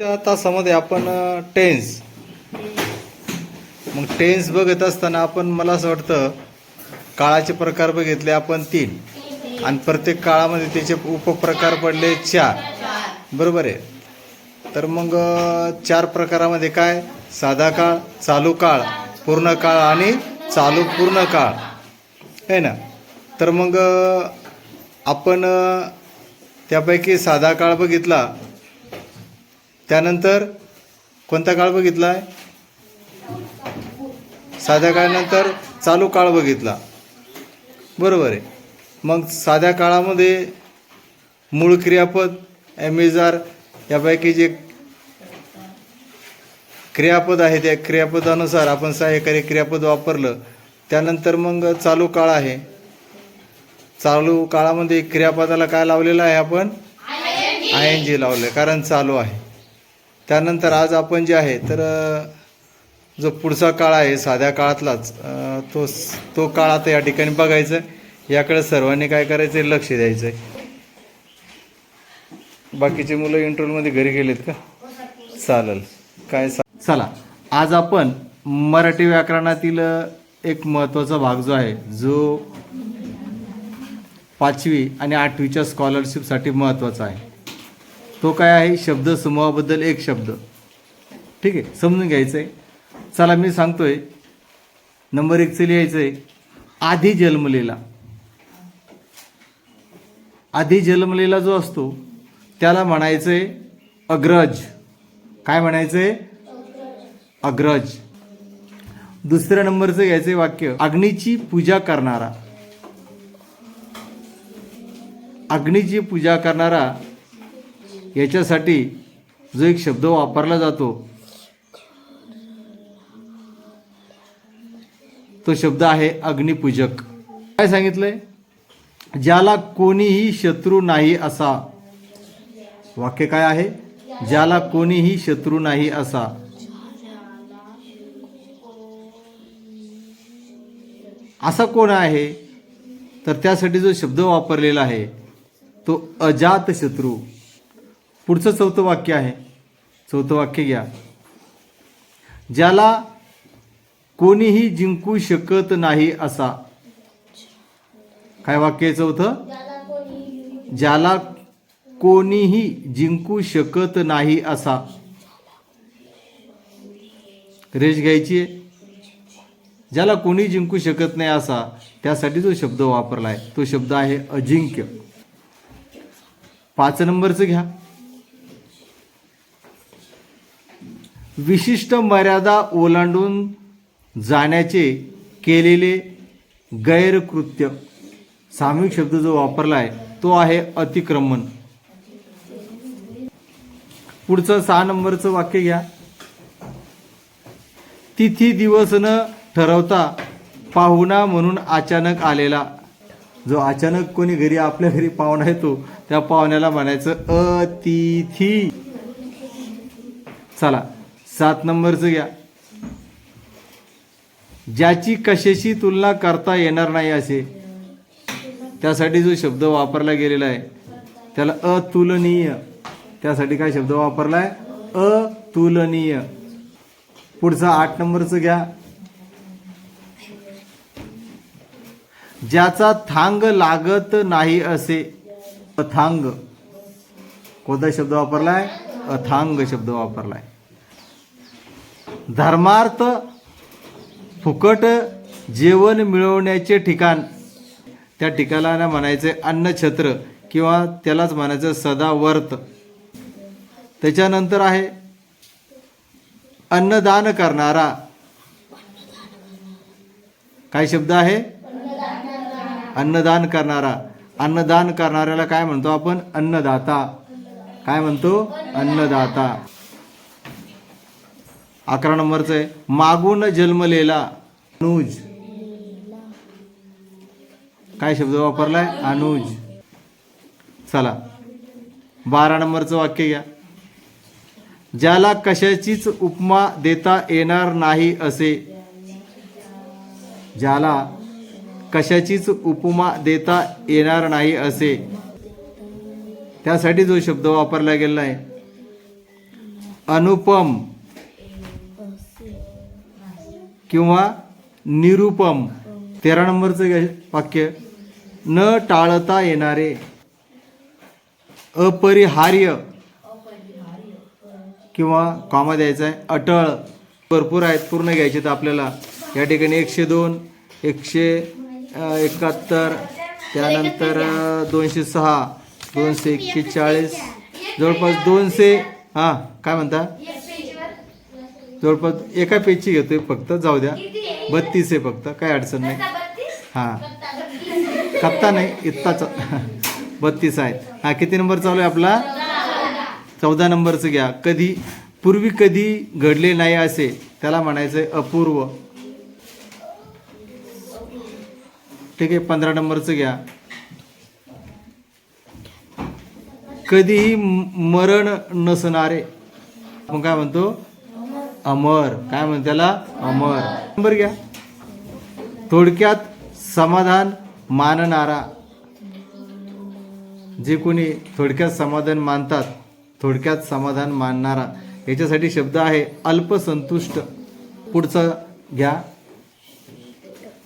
त्या तासामध्ये आपण टेन्स. मग टेन्स बघत असताना आपण मला असं वाटतं काळाचे प्रकार बघितले आपण तीन. आणि प्रत्येक काळामध्ये त्याचे उपप्रकार पडले चार. बरोबर आहे? तर मग चार प्रकारामध्ये काय? साधा काळ चालू काळ पूर्ण काळ आणि चालू पूर्ण काळ. आहे ना? तर मग आपण त्यापैकी साधा काळ बघितला त्यानंतर कोणता काळ बघितला आहे साध्या काळानंतर चालू काळ बघितला. बरोबर आहे. मग साध्या काळामध्ये मूळ क्रियापद ॲमेजार यापैकी जे क्रियापद आहे त्या क्रियापदानुसार आपण सहाय्यकारी क्रियापद वापरलं त्यानंतर मग चालू काळ आहे. चालू काळामध्ये क्रियापदाला काय लावलेलं आहे आपण? I N G. लावलं आहे कारण चालू आहे. त्यानंतर आज आपण जे आहे तर जो पुढचा काळ आहे साध्या काळातलाच तो तो काळ आता या ठिकाणी बघायचा आहे. याकडे सर्वांनी काय करायचं आहे लक्ष द्यायचं आहे बाकीचे मुलं इंटरव्ह्यूमध्ये घरी गेलेत का? चालेल. काय चला. आज आपण मराठी व्याकरणातील एक महत्त्वाचा भाग जो आहे जो पाचवी आणि आठवीच्या स्कॉलरशिपसाठी महत्त्वाचा आहे. तो काय आहे? शब्द समूहाबद्दल एक शब्द. ठीक आहे? समजून घ्यायचं आहे चला मी सांगतोय. नंबर एकचं लिहायचं आहे आधी जन्मलेला. आधी जन्मलेला जो असतो त्याला म्हणायचं आहे अग्रज. काय म्हणायचं आहे अग्रज. दुसऱ्या नंबरचं घ्यायचं आहे वाक्य. अग्नीची पूजा करणारा. अग्नीची पूजा करणारा याच्यासाठी जो एक शब्द वापरला जातो तो शब्द आहे अग्निपूजक. काय सांगितलंय? ज्याला कोणीही शत्रू नाही असा. वाक्य काय आहे? ज्याला कोणीही शत्रू नाही असा. असा कोण आहे? तर त्यासाठी जो शब्द वापरलेला आहे तो अजात शत्रू पुढचं चौथं वाक्य आहे. चौथं वाक्य घ्या. ज्याला कोणीही जिंकू शकत नाही असा. काय वाक्य आहे चौथं? ज्याला कोणीही जिंकू शकत नाही असा. रेश घ्यायची आहे. ज्याला कोणी जिंकू शकत नाही असा त्यासाठी जो शब्द वापरला आहे तो शब्द आहे अजिंक्य. पाच नंबरचं घ्या. विशिष्ट मर्यादा ओलांडून जाण्याचे केलेले गैरकृत्य. सामूहिक शब्द जो वापरला आहे तो आहे अतिक्रमण. पुढचं सहा नंबरचं वाक्य घ्या. तिथी दिवस न ठरवता पाहुणा म्हणून अचानक आलेला. जो अचानक कोणी घरी आपल्या घरी पाहुणा येतो त्या पाहुण्याला म्हणायचं अतिथी. चला. सात नंबरचं घ्या. ज्याची कशाशी तुलना करता येणार नाही असे त्यासाठी जो शब्द वापरला गेलेला आहे त्याला अतुलनीय. त्यासाठी काय शब्द वापरला आहे अतुलनीय. पुढचा आठ नंबरचं घ्या. ज्याचा थांग लागत नाही असे अथांग. कोणता शब्द वापरलाय? अथांग शब्द वापरलाय. धर्मार्थ फुकट जेवण मिळवण्याचे ठिकाण. त्या ठिकाणाला म्हणायचे अन्नछत्र किंवा त्यालाच म्हणायचं सदावर्त. त्याच्यानंतर आहे अन्नदान करणारा. काय शब्द आहे? अन्नदान करणारा. अन्नदान करणाऱ्याला काय म्हणतो आपण? अन्नदाता. काय म्हणतो? अन्नदाता. अकरा नंबरचं आहे. मागून जन्मलेला अनुज. काय शब्द वापरलाय? अनुज. चला. बारा नंबरचं वाक्य घ्या. ज्याला कशाचीच उपमा देता येणार नाही असे. ज्याला कशाचीच उपमा देता येणार नाही असे. त्यासाठी जो शब्द वापरला गेला आहे. अनुपम. किंवा निरुपम तेरा नंबरचं वाक्य. न टाळता येणारे अपरिहार्य किंवा कॉमा द्यायचा आहे अटळ. भरपूर आहेत पूर्ण घ्यायचे तर आपल्याला. या ठिकाणी एकशे दोन एकशे एकाहत्तर त्यानंतर दोनशे सहा दोनशे एक्केचाळीस जवळपास दोनशे हां काय म्हणता? जवळपास एका पेजची घेतोय फक्त जाऊ द्या. बत्तीस आहे फक्त काय अडचण नाही. हां. कप्ता नाही इत्ताच बत्तीस आहेत हा किती नंबर चालू आहे आपला? चौदा नंबरचं घ्या. कधी पूर्वी कधी घडले नाही असे त्याला म्हणायचं आहे अपूर्व. ठीक आहे पंधरा नंबरचं घ्या. कधीही मरण नसणारे. आपण काय म्हणतो? अमर. काय म्हणते त्याला? अमर. नंबर घ्या. थोडक्यात समाधान मानणारा. जे कोणी थोडक्यात समाधान मानतात थोडक्यात समाधान मानणारा. याच्यासाठी शब्द आहे अल्पसंतुष्ट. पुढचं घ्या.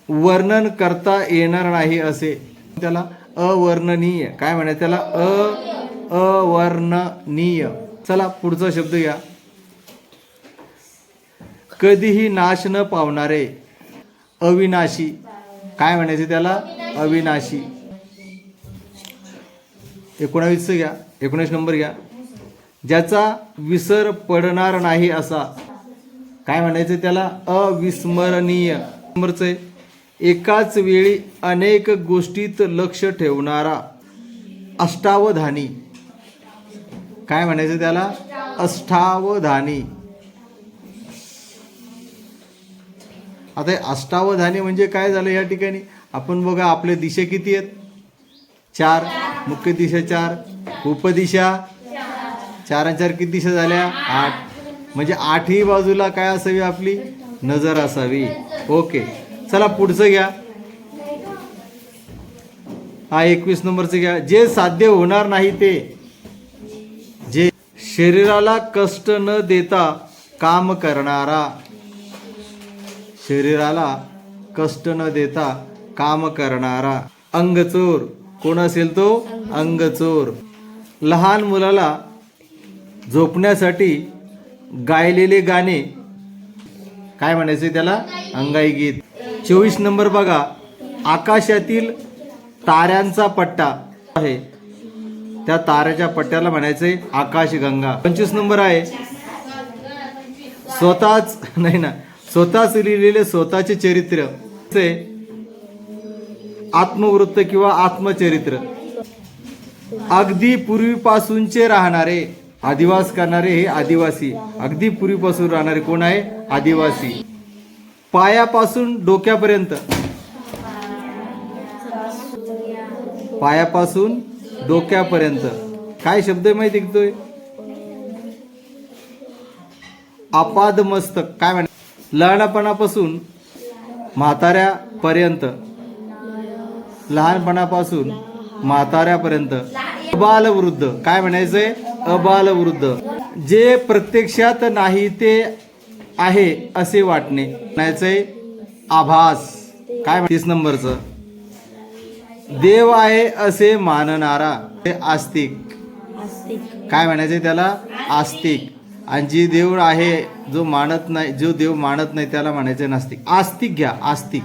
वर्णन करता येणार नाही असे. त्याला अवर्णनीय. काय म्हणाय त्याला? अ अवर्णनीय. चला पुढचा शब्द घ्या. कधीही नाश न पावणारे अविनाशी. काय म्हणायचे त्याला? अविनाशी. एकोणावीसचं घ्या. एकोणीस नंबर घ्या. ज्याचा विसर पडणार नाही असा. काय म्हणायचं त्याला? अविस्मरणीय. नंबरचं आहे. एकाच वेळी अनेक गोष्टीत लक्ष ठेवणारा अष्टावधानी. काय म्हणायचं त्याला? अष्टावधानी. आता अष्टावधानी म्हणजे काय झालं या ठिकाणी? आपण बघा आपले दिशा किती आहेत? चार. मुख्य दिशा चार. उपदिशा चार आणि चार किती दिशा झाल्या? आठ. म्हणजे आठही बाजूला काय असावी आपली? नजर असावी. ओके. चला पुढचं घ्या. हा एकवीस नंबरचं घ्या. जे साध्य होणार नाही ते. जे शरीराला कष्ट न देता काम करणारा. शरीराला कष्ट न देता काम करणारा अंगचोर. कोण असेल तो? अंगचोर. लहान मुलाला झोपण्यासाठी गायलेले गाणे. काय म्हणायचे त्याला? अंगाई गीत. चोवीस नंबर बघा. आकाशातील ताऱ्यांचा पट्टा आहे. त्या ताऱ्याच्या पट्ट्याला म्हणायचे आकाशगंगा. पंचवीस नंबर आहे. स्वतःच नाही ना स्वतःच लिहिलेले स्वतःचे चरित्र. ते आत्मवृत्त किंवा आत्मचरित्र. अगदी पूर्वीपासूनचे राहणारे आदिवास करणारे हे आदिवासी. अगदी पूर्वीपासून राहणारे कोण आहे? आदिवासी. पायापासून डोक्यापर्यंत. पायापासून डोक्यापर्यंत. काय शब्द माहिती घेतोय आपाद मस्तक काय म्हणतात लहानपणापासून म्हाताऱ्यापर्यंत लहानपणापासून म्हाताऱ्यापर्यंत अबाल वृद्ध काय म्हणायचंय? अबाल वृद्ध जे प्रत्यक्षात नाही ते आहे असे वाटणे. म्हणायचंय आभास. काय तीस नंबरचं. देव आहे असे मानणारा ते आस्तिक. काय म्हणायचंय त्याला? आस्तिक. आणि जी देव आहे जो मानत नाही जो देव मानत नाही त्याला म्हणायचं नास्तिक. आस्तिक घ्या आस्तिक.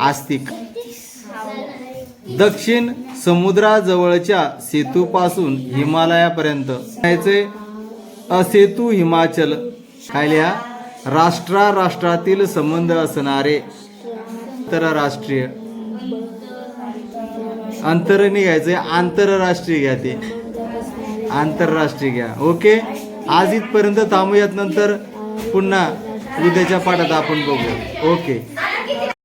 आस्तिक. दक्षिण समुद्राजवळच्या सेतूपासून हिमालयापर्यंत. म्हणायचे असेतू हिमाचल. काय लिहा राष्ट्रा राष्ट्रातील संबंध असणारे. आंतरराष्ट्रीय अंतरने घ्यायचे आंतरराष्ट्रीय घ्या ते. आंतरराष्ट्रीय घ्या. ओके? आज इथपर्यंत थांबूयात नंतर पुन्हा उद्याच्या पाठात आपण बघू. ओके.